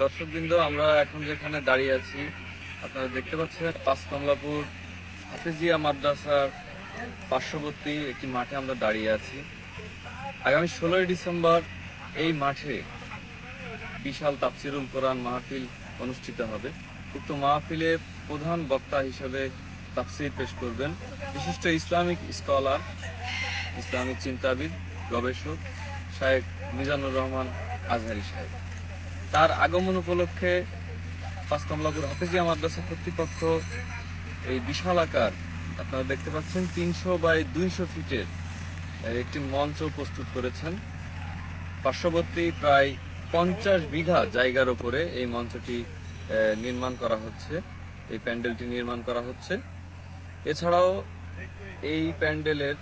দর্শকবৃন্দ, আমরা এখন যেখানে দাঁড়িয়ে আছি, আপনারা দেখতে পাচ্ছেন পাঁচ কমলাপুর হাফেজিয়া মাদ্রাসার পার্শ্ববর্তী একটি মাঠে আমরা দাঁড়িয়ে আছি। আগামী ষোলোই ডিসেম্বর এই মাঠে বিশাল তাফসিরুল কোরআন মাহফিল অনুষ্ঠিত হবে। উক্ত মাহফিলে প্রধান বক্তা হিসেবে তাফসির পেশ করবেন বিশিষ্ট ইসলামিক স্কলার, ইসলামিক চিন্তাবিদ, গবেষক শায়েখ মিজানুর রহমান আজহারি সাহেব। তার আগমন উপলক্ষে পাঁচ কমলাপুর হাফিজিয়া মাদ্রাসা কর্তৃপক্ষ এই বিশাল আকার, আপনারা দেখতে পাচ্ছেন, তিনশো বাই দুইশো ফিটের একটি মঞ্চ প্রস্তুত করেছেন। পার্শ্ববর্তী প্রায় পঞ্চাশ বিঘা জায়গার উপরে এই মঞ্চটি নির্মাণ করা হচ্ছে, এই প্যান্ডেলটি নির্মাণ করা হচ্ছে। এছাড়াও এই প্যান্ডেলের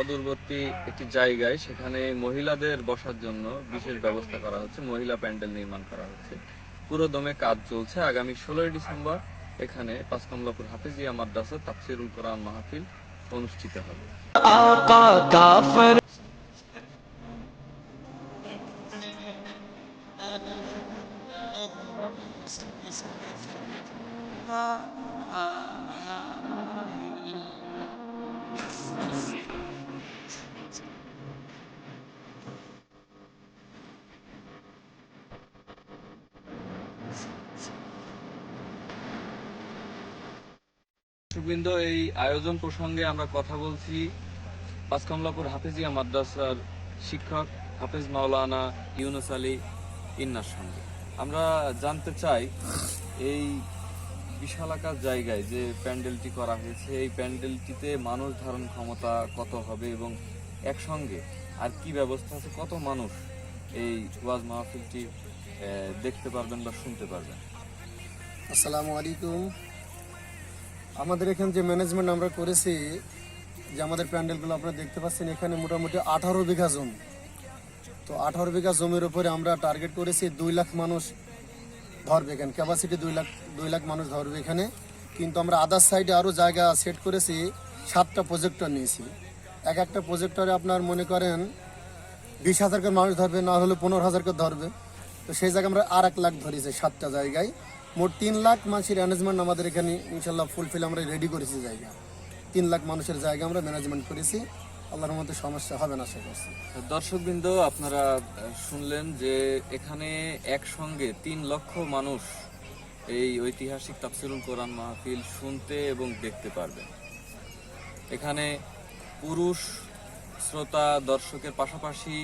অদূরবর্তী একটি জায়গায় সেখানে মহিলাদের বসার জন্য বিশেষ ব্যবস্থা করা হচ্ছে, মহিলা প্যান্ডেল নির্মাণ করা হচ্ছে। পুরো দমে কাজ চলছে। আগামী ষোলোই ডিসেম্বর এখানে পাঁচকমলাপুর হাফিজিয়া মাদ্রাসা তাফসিরুল কোরআন মাহফিল অনুষ্ঠিত হবে। বৃন্দ এই আয়োজন প্রসঙ্গে আমরা কথা বলছি পাঁচকমলাপুর হাফেজিয়া মাদ্রাসার শিক্ষক হাফেজ মাওলানা ইউনুস আলী ইন্নার সঙ্গে। আমরা জানতে চাই, এই বিশালাকার জায়গায় যে প্যান্ডেলটি করা হয়েছে, এই প্যান্ডেলটিতে মানুষ ধারণ ক্ষমতা কত হবে এবং একসঙ্গে আর কি ব্যবস্থা আছে, কত মানুষ এই ওয়াজ মাহফিলটি দেখতে পারবেন বা শুনতে পারবেন? আসসালামু আলাইকুম। আমাদের এখানে যে ম্যানেজমেন্ট আমরা করেছি, যে আমাদের প্যান্ডেলগুলো আপনারা দেখতে পাচ্ছেন, এখানে মোটামুটি আঠারো বিঘা জমি। তো আঠারো বিঘা জমির উপরে আমরা টার্গেট করেছি দুই লাখ মানুষ ধরবে এখানে। ক্যাপাসিটি দুই লাখ দুই লাখ মানুষ ধরবে এখানে। কিন্তু আমরা আদার সাইডে আরও জায়গা সেট করেছি, সাতটা প্রজেক্টর নিয়েছি। এক একটা প্রজেক্টরে আপনার মনে করেন বিশ হাজার করে মানুষ ধরবে, না হলে পনেরো হাজার করে ধরবে। তো সেই জায়গায় আমরা আর এক লাখ ধরেছি সাতটা জায়গায়। মোট তিন লাখ মানুষের ম্যানেজমেন্ট আমাদের এখানে ইনশাল্লাহ ফুলফিল আমরা রেডি করেছি জায়গা। তিন লাখ মানুষের জায়গা আমরা ম্যানেজমেন্ট করেছি। আল্লাহর মধ্যে সমস্যা হবে না সে করছি দর্শকবৃন্দ, আপনারা শুনলেন যে এখানে একসঙ্গে তিন লক্ষ মানুষ এই ঐতিহাসিক তাফসিরুল কোরআন মাহফিল শুনতে এবং দেখতে পারবেন। এখানে পুরুষ, শ্রোতা, দর্শকের পাশাপাশি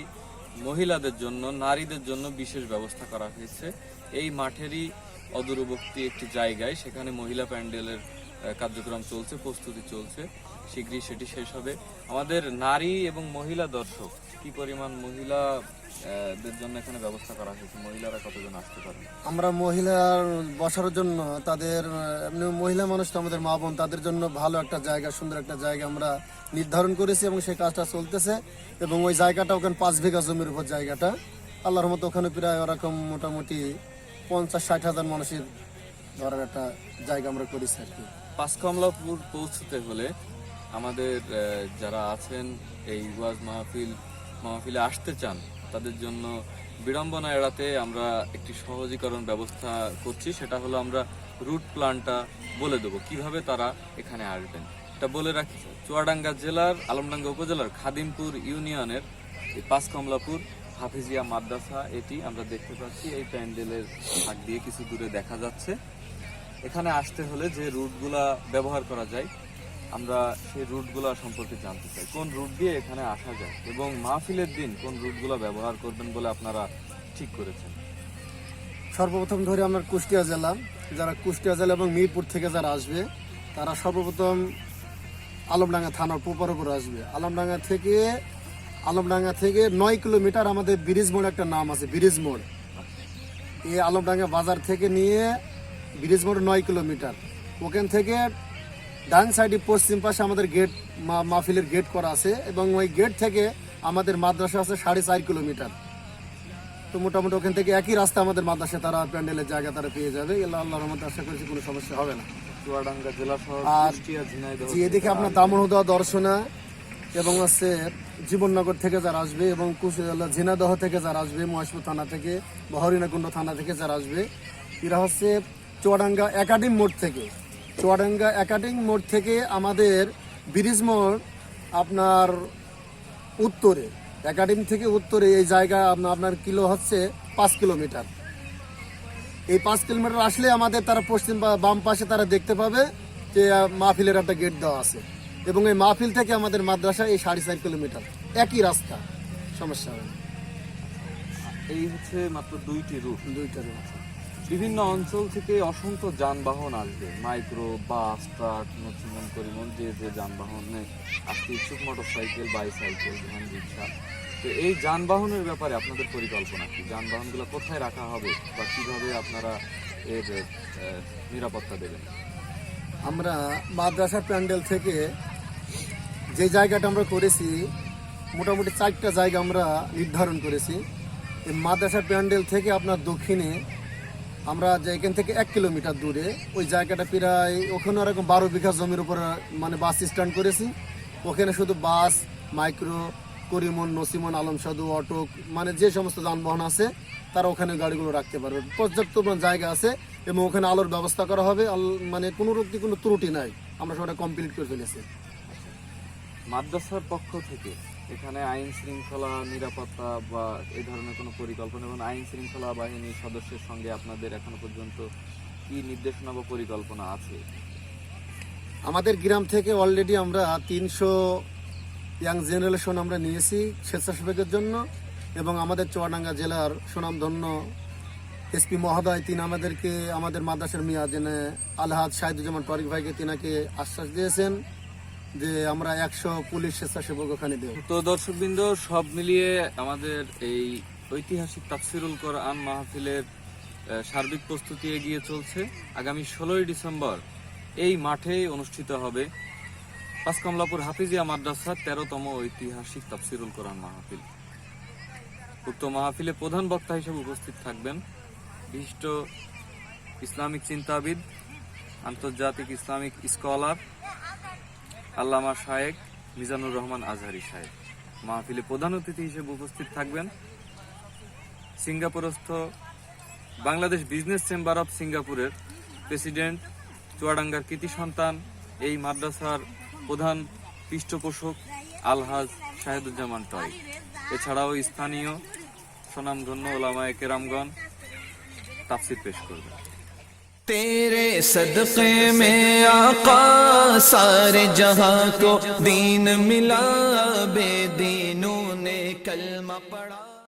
মহিলাদের জন্য, নারীদের জন্য বিশেষ ব্যবস্থা করা হয়েছে। এই মাঠেরই অদূরবর্তী একটি জায়গায় সেখানে মহিলা প্যান্ডেলের কার্যক্রম চলছে, প্রস্তুতি চলছে, শীঘ্রই সেটি শেষ হবে। আমাদের নারী এবং মহিলা দর্শক, কি পরিমাণ মহিলা দের জন্য এখানে ব্যবস্থা করা হয়েছে? মহিলারা কতজন আসতে পারবে? আমরা মহিলার বসার জন্য তাদের, এমনি মহিলা মানুষ তো আমাদের মা বোন, তাদের জন্য ভালো একটা জায়গা, সুন্দর একটা জায়গা আমরা নির্ধারণ করেছি এবং সেই কাজটা চলতেছে। এবং ওই জায়গাটা ওখানে পাঁচ বিঘা জমির উপর জায়গাটা। আল্লাহর মতো ওখানে প্রায় ওরকম মোটামুটি পঞ্চাশ, ষাট হাজার মানুষের ধরার একটা জায়গা আমরা করেছি আর কি। পাঁচকমলাপুর পৌঁছতে হলে আমাদের যারা আছেন এই ওয়াজ মাহফিল, মাহফিলে আসতে চান, তাদের জন্য বিড়ম্বনা এড়াতে আমরা একটি সহজীকরণ ব্যবস্থা করছি। সেটা হলো আমরা রুট প্ল্যানটা বলে দেবো। কীভাবে তারা এখানে আসবেন? এটা বলে রাখি চুয়াডাঙ্গা জেলার, আলমডাঙ্গা উপজেলার খাদিমপুর ইউনিয়নের এই পাঁচকমলাপুর হাফিজিয়া মাদ্রাসা, এটি আমরা দেখতে পাচ্ছি। এই প্যান্ডেলের ভাগ দিয়ে কিছু দূরে দেখা যাচ্ছে। এখানে আসতে হলে যে রুটগুলা ব্যবহার করা যায়, আমরা সেই রুটগুলা সম্পর্কে জানতে চাই। কোন রুট দিয়ে এখানে আসা যায় এবং মাহফিলের দিন কোন রুটগুলা ব্যবহার করবেন বলে আপনারা ঠিক করেছেন? সর্বপ্রথম ধরে আমরা কুষ্টিয়া জেলা। যারা কুষ্টিয়া জেলা এবং মিরপুর থেকে যারা আসবে, তারা সর্বপ্রথম আলমডাঙ্গা থানার পোপার উপর আসবে। আলমডাঙ্গা থেকে আলমডাঙ্গা থেকে নয় কিলোমিটার আমাদের ব্রিজ মোড় একটা নাম আছে, ব্রিজ মোড়। এই আলমডাঙ্গা বাজার থেকে নিয়ে ব্রিজ মোড় নয় কিলোমিটার। ওখান থেকে ডান সাইডে পশ্চিম পাশে আমাদের গেট মাহফিলের গেট করা আছে এবং ওই গেট থেকে আমাদের মাদ্রাসা আছে সাড়ে চার কিলোমিটার। তো মোটামুটি ওখান থেকে একই রাস্তা আমাদের মাদ্রাসা তারা প্যান্ডেলের জায়গা তারা পেয়ে যাবে। এগুলো আল্লাহর রহমতে আশা করছি কোনো সমস্যা হবে না। আর এদিকে আপনার দামোহদা দর্শনা এবং হচ্ছে জীবননগর থেকে যারা আসবে এবং ঝিনাদহ থেকে যারা আসবে মহেশপুর থানা থেকে বা হরিণাকুণ্ড থানা থেকে যারা আসবে এরা হচ্ছে চুয়াডাঙ্গা একাডেমি মোড় থেকে। চুয়াডাঙ্গা একাডেমি মোড় থেকে আমাদের ব্রিজ মোড় আপনার উত্তরে। একাডেমি থেকে উত্তরে এই জায়গা আপনা- আপনার কিলো হচ্ছে পাঁচ কিলোমিটার। এই পাঁচ কিলোমিটার আসলে আমাদের তারা পশ্চিম বাম পাশে তারা দেখতে পাবে যে মাহফিলের একটা গেট দেওয়া আছে। এবং এই মাহফিল থেকে আমাদের মাদ্রাসা এই সাড়ে চার কিলোমিটার। একই রাস্তা। সমস্যা হবে না। এই হচ্ছে মাত্র দুইটি রুট দুইটা রুট আছে। বিভিন্ন অঞ্চল থেকে অসংখ্য যানবাহন আসবে। মাইক্রো, বাস, ট্রাক নচিমন করিমন যে যে যানবাহনে আসতে ইচ্ছুক motor cycle bicycle, van, rickshaw. তো এই যানবাহনের ব্যাপারে আপনাদের পরিকল্পনা কি? যানবাহনগুলো কোথায় রাখা হবে বা কীভাবে আপনারা এর নিরাপত্তা দেবেন? আমরা মাদ্রাসা প্যান্ডেল থেকে যে জায়গাটা আমরা করেছি, মোটামুটি চারটা জায়গা আমরা নির্ধারণ করেছি। এই মাদ্রাসা প্যান্ডেল থেকে আপনার দক্ষিণে আমরা যে এখান থেকে এক কিলোমিটার দূরে, ওই জায়গাটা প্রায় ওখানে ওরকম বারো বিঘা জমির উপর মানে বাস স্ট্যান্ড করেছি। ওখানে শুধু বাস, মাইক্রো, করিমন, নসিমন আলম সাধু অটো মানে যে সমস্ত যানবাহন আছে, তারা ওখানে গাড়িগুলো রাখতে পারবে। পর্যাপ্ত জায়গা আছে এবং ওখানে আলোর ব্যবস্থা করা হবে মানে কোনো রকম কোনো ত্রুটি নাই। আমরা সবটা কমপ্লিট করে ফেলেছি। মাদ্রাসার পক্ষ থেকে এখানে আইন শৃঙ্খলা, নিরাপত্তা বা এই ধরনের কোনো পরিকল্পনা এবং আইন শৃঙ্খলা বাহিনীর সদস্যের সঙ্গে আপনাদের এখনও পর্যন্ত কি নির্দেশনা বা পরিকল্পনা আছে? আমাদের গ্রাম থেকে অলরেডি আমরা তিনশো ইয়াং জেনারেশন আমরা নিয়েছি স্বেচ্ছাসেবকের জন্য এবং আমাদের চুয়াডাঙ্গা জেলার সুনামধন্য এসপি মহোদয়, তিনি আমাদেরকে, আমাদের মাদ্রাসার মিয়া জেনে আলহাজ শাহিদুজ্জামান তরিক ভাইকে, তিনাকে আশ্বাস দিয়েছেন। যে আমরা একশো পুলিশ স্বেচ্ছাসেবক ওখানে দেব। তো দর্শকবৃন্দ, সব মিলিয়ে আমাদের এই ঐতিহাসিক তাফসিরুল কোরআন মাহফিলের সার্বিক প্রস্তুতি এগিয়ে চলছে। আগামী ষোলোই ডিসেম্বর এই মাঠেই অনুষ্ঠিত হবে পাঁচকমলাপুর হাফিজিয়া মাদ্রাসার তেরোতম ঐতিহাসিক তাফসিরুল কোরআন মাহফিল। উক্ত মাহফিলে প্রধান বক্তা হিসেবে উপস্থিত থাকবেন বিশিষ্ট ইসলামিক চিন্তাবিদ, আন্তর্জাতিক ইসলামিক স্কলার আল্লামা শায়েক মিজানুর রহমান আজহারি সাহেব। মাহফিলে প্রধান অতিথি হিসেবে উপস্থিত থাকবেন সিঙ্গাপুরস্থ বাংলাদেশ বিজনেস চেম্বার অফ সিঙ্গাপুরের প্রেসিডেন্ট চুয়াডাঙ্গার কৃতি সন্তান, এই মাদ্রাসার প্রধান পৃষ্ঠপোষক আলহাজ শাহেদুজ্জামান টয়। এছাড়াও স্থানীয় সুনামধন্য ওলামায়ে কেরামগণ তাফসির পেশ করবেন। تیرے صدقے میں آقا سارے جہاں کو دین ملا بے دینوں نے کلمہ